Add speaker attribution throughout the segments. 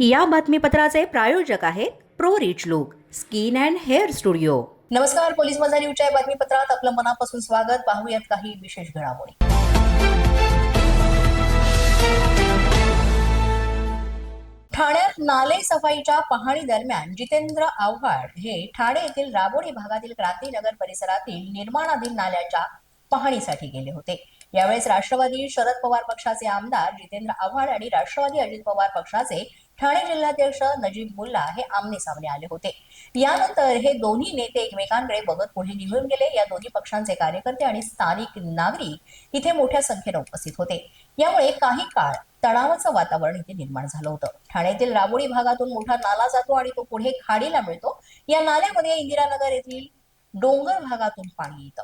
Speaker 1: या बातमीपत्राचे प्रायोजक आहेत pro rich look skin and hair studio.
Speaker 2: नमस्कार पोलीस माझा न्यूजच्या या बातमीपत्रात. आपलं मनापासून स्वागत. पाहूयात काही विशेष घडामोडी. ठाण्यात नाले सफाईच्या पाहणी दरम्यान जितेंद्र आव्हाड हे ठाणे येथील राबोडी भागातील क्रांतीनगर परिसरातील निर्माणाधीन नाल्याच्या पाहणीसाठी गेले होते. यावेळेस राष्ट्रवादी शरद पवार पक्षाचे आमदार जितेंद्र आव्हाड आणि राष्ट्रवादी अजित पवार पक्षाचे ठाणे जिल्हाध्यक्ष नजीब मुल्ला हे आमने सामने आले होते. यानंतर हे दोन्ही नेते एकमेकांकडे बघत पुढे निघून गेले. या दोन्ही पक्षांचे कार्यकर्ते आणि स्थानिक नागरिक इथे मोठ्या संख्येने उपस्थित होते. यामुळे काही काळ तणावाचं वातावरण इथे निर्माण झालं होतं. ठाण्यातील राबोडी भागातून मोठा नाला जातो आणि तो पुढे खाडीला मिळतो. या नाल्यामध्ये इंदिरानगर येथील डोंगर भागातून पाणी येतं.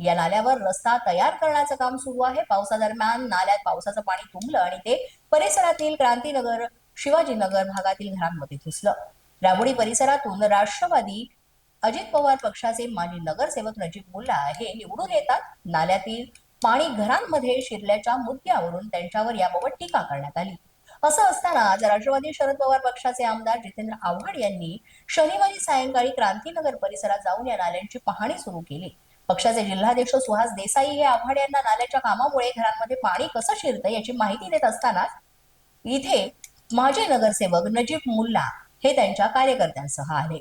Speaker 2: या नाल्यावर रस्ता तयार करण्याचं काम सुरू आहे. पावसादरम्यान नाल्यात पावसाचं पाणी तुंबलं आणि ते परिसरातील क्रांतीनगर शिवाजीनगर भागातील घरांमध्ये घुसलं. राबोडी परिसरातून राष्ट्रवादी अजित पवार पक्षाचे माजी नगरसेवक नजीब मुल्ला हे निवडून येतात. नाल्यातील पाणी घरांमध्ये शिरल्याच्या मुद्द्यावरून त्यांच्यावर याबाबत टीका करण्यात आली. असं असताना आज राष्ट्रवादी शरद पवार पक्षाचे आमदार जितेंद्र आव्हाड यांनी शनिवारी सायंकाळी क्रांतीनगर परिसरात जाऊन या नाल्यांची पाहणी सुरू केली. पक्षाचे जिल्हाध्यक्ष सुहास देसाई हे आव्हाड यांना नाल्याच्या कामामुळे घरांमध्ये पाणी कसं शिरतं याची माहिती देत असताना इथे माजी नगरसेवक नजीब मुल्ला हे त्यांच्या कार्यकर्त्यांसह आले.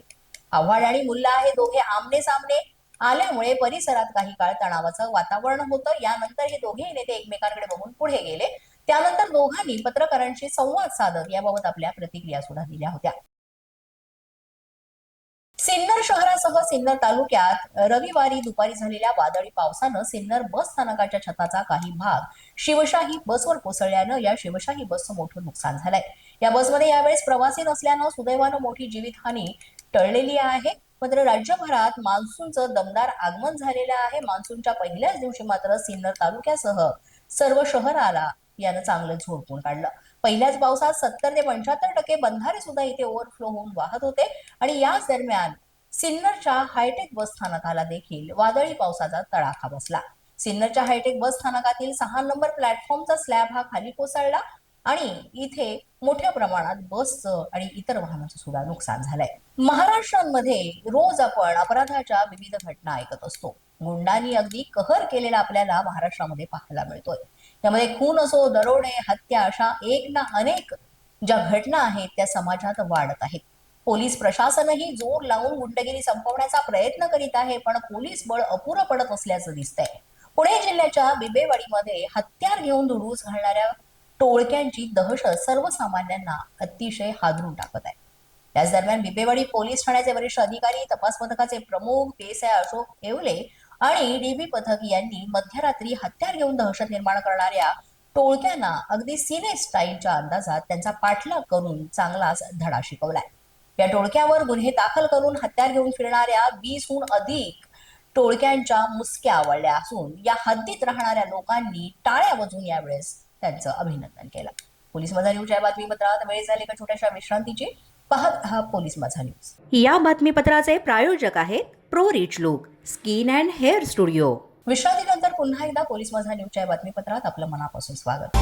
Speaker 2: आव्हाड आणि मुल्ला हे दोघे आमने सामने आल्यामुळे परिसरात काही काळ तणावाचं वातावरण होतं. यानंतर हे दोघेही नेते एकमेकांकडे बघून पुढे गेले. त्यानंतर दोघांनी पत्रकारांशी संवाद साधत याबाबत आपल्या प्रतिक्रिया सुद्धा दिल्या होत्या. सिन्नर शहरासह सिन्नर तालुक्यात रविवारी दुपारी झालेल्या वादळी पावसानं सिन्नर बस स्थानकाच्या छताचा काही भाग शिवशाही बसवर कोसळल्यानं या शिवशाही बसचं मोठं नुकसान झालंय. या बसमध्ये यावेळेस प्रवासी नसल्यानं सुदैवानं मोठी जीवितहानी टळलेली आहे. मात्र राज्यभरात मान्सूनचं दमदार आगमन झालेलं आहे. मान्सूनच्या पहिल्याच दिवशी मात्र सिन्नर तालुक्यासह सर्व शहराला यानं चांगलं झोडपून काढलं. पहिल्याच पावसात सत्तर ते पंच्याहत्तर टक्के बंधारे सुद्धा इथे ओव्हरफ्लो होऊन वाहत होते. आणि याच दरम्यान सिन्नरच्या हायटेक बस स्थानकाला देखील वादळी पावसाचा तडाखा बसला. सिन्नरच्या हायटेक बस स्थानकातील सहा नंबर प्लॅटफॉर्मचा स्लॅब हा खाली कोसळला आणि इथे मोठ्या प्रमाणात बसचं आणि इतर वाहनांचं सुद्धा नुकसान झालंय. महाराष्ट्रांमध्ये रोज आपण अपराधाच्या विविध घटना ऐकत असतो. गुंडांनी अगदी कहर केलेला आपल्याला महाराष्ट्रामध्ये पाहायला मिळतोय. त्यामध्ये खून असो दरोडे हत्या अशा एक ना अनेक ज्या घटना आहेत त्या समाजात वाढत आहेत. पोलीस प्रशासनही जोर लावून गुंडगिरी संपवण्याचा प्रयत्न करीत आहे पण पोलीस बळ अपुरं पडत असल्याचं दिसतंय. पुणे जिल्ह्याच्या बिबेवाडीमध्ये हत्यार घेऊन धुडूस घालणाऱ्या टोळक्यांची दहशत सर्वसामान्यांना अतिशय हादरून टाकत आहे. त्याच दरम्यान बिबेवाडी पोलीस ठाण्याचे वरिष्ठ अधिकारी तपास पथकाचे प्रमुख पीएसआय अशोक येवले आणि डीबी पथक यांनी मध्यरात्री हत्यार घेऊन दहशत निर्माण करणाऱ्या टोळक्यांना अगदी सिने स्टाईलच्या अंदाजात त्यांचा पाठलाग करून चांगलाच धडा शिकवलाय. या टोळक्यावर गुन्हे दाखल करून हत्यार घेऊन फिरणाऱ्या वीसहून अधिक टोळक्यांच्या मुसक्या आवडल्या असून या हद्दीत राहणाऱ्या लोकांनी टाळ्या वाजून यावेळेस त्यांचं अभिनंदन केलं. पोलीस माझा न्यूज या बातमीपत्रात वेळ झाली का छोट्याशा विश्रांतीची? पाहत हा पोलीस माझा न्यूज
Speaker 1: या बातमीपत्राचे प्रायोजक आहेत pro rich look. Skin and hair studio.
Speaker 2: विश्रांतीनंतर पुन्हा एकदा पोलीस माझा न्यूजच्या बातमीपत्रात आपलं मनापासून स्वागत.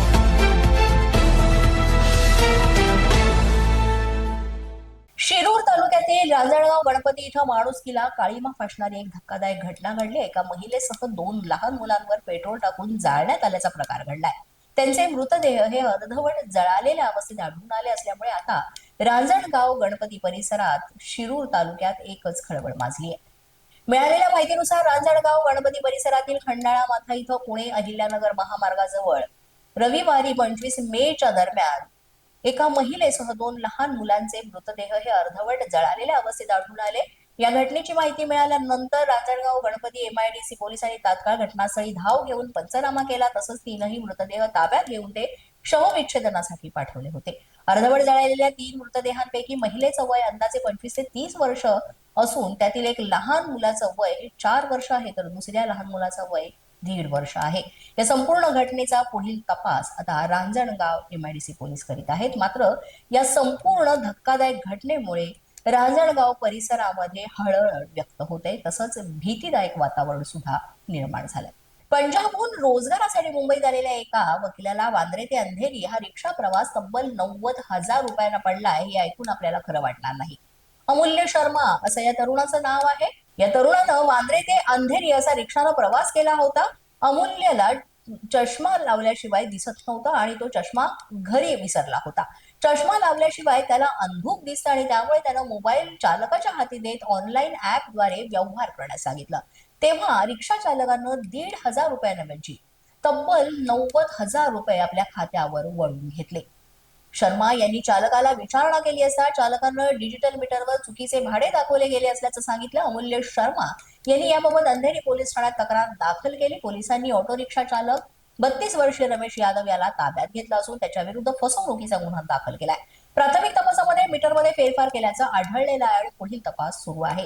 Speaker 2: शिरूर तालुक्यातील राजळगाव गणपती इथं माणुसकीला काळीमा फासणारी एक धक्कादायक घटना घडली. एका महिलेसह दोन लहान मुलांवर पेट्रोल टाकून जाळण्यात आल्याचा प्रकार घडलाय. त्यांचे मृतदेह हे अर्धवट जळालेल्या अवस्थेत आढळून आले असल्यामुळे आता रांजणगाव गणपती परिसरात शिरूर तालुक्यात एकच खळबळ माजली आहे मिळालेल्या माहितीनुसार रांजणगाव गणपती परिसरातील खंडाळा माथा इथं पुणे अहिल्यानगर महामार्गाजवळ रविवारी पंचवीस मेच्या दरम्यान एका महिलेसह दोन लहान मुलांचे मृतदेह हे अर्धवट जळालेल्या अवस्थेत आढळून आले. या घटनेची माहिती मिळाल्यानंतर रांजणगाव गणपती एमआयडीसी पोलिसांनी तात्काळ घटनास्थळी धाव घेऊन पंचनामा केला. तसंच तीनही मृतदेह ताब्यात घेऊन ते शवविच्छेदनासाठी पाठवले होते. अर्धवट जळालेल्या तीन मृतदेहांपैकी महिलेचं वय अंदाजे पंचवीस ते तीस वर्ष असून त्यातील एक लहान मुलाचं वय चार वर्ष आहे तर दुसऱ्या लहान मुलाचं वय दीड वर्ष आहे. या संपूर्ण घटनेचा पुढील तपास आता रांजणगाव एमआयडीसी पोलीस करीत आहेत. मात्र या संपूर्ण धक्कादायक घटनेमुळे रांजणगाव परिसरामध्ये हळहळ व्यक्त होते तसंच भीतीदायक वातावरण सुद्धा निर्माण झालंय. पंजाबहून रोजगारासाठी मुंबईत आलेल्या एका वकिलाला वांद्रे ते अंधेरी हा रिक्षा प्रवास तब्बल नव्वद हजार रुपयांना पडलाय हे ऐकून आपल्याला खरं वाटणार नाही. अमूल्य शर्मा असं या तरुणाचं नाव आहे. या तरुणानं वांद्रे ते अंधेरी असा रिक्षानं प्रवास केला होता. अमूल्यला चष्मा लावल्याशिवाय दिसत नव्हता आणि तो चष्मा घरी विसरला होता. चष्मा लावल्याशिवाय त्याला अंधूक दिसतं आणि त्यामुळे त्यानं मोबाईल चालकाच्या हाती देत ऑनलाईन ऍपद्वारे व्यवहार करण्यास सांगितलं. तेव्हा रिक्षा चालकानं दीड हजार रुपयांऐवजी म्हणजे तब्बल नव्वद हजार रुपये आपल्या खात्यावर वळवून घेतले. शर्मा यांनी चालकाला विचारणा केली असता चालकानं डिजिटल मीटरवर चुकीचे भाडे दाखवले गेले असल्याचं सांगितलं. अमूल्य शर्मा यांनी याबाबत अंधेरी पोलीस ठाण्यात तक्रार दाखल केली. पोलिसांनी ऑटो रिक्षा चालक बत्तीस वर्षीय रमेश यादव याला ताब्यात घेतलं असून त्याच्या विरुद्ध फसवणुकीचा गुन्हा दाखल केलाय. प्राथमिक तपासामध्ये मीटरमध्ये फेरफार केल्याचं आढळलेलं आहे. आणि पुढील तपास सुरू आहे.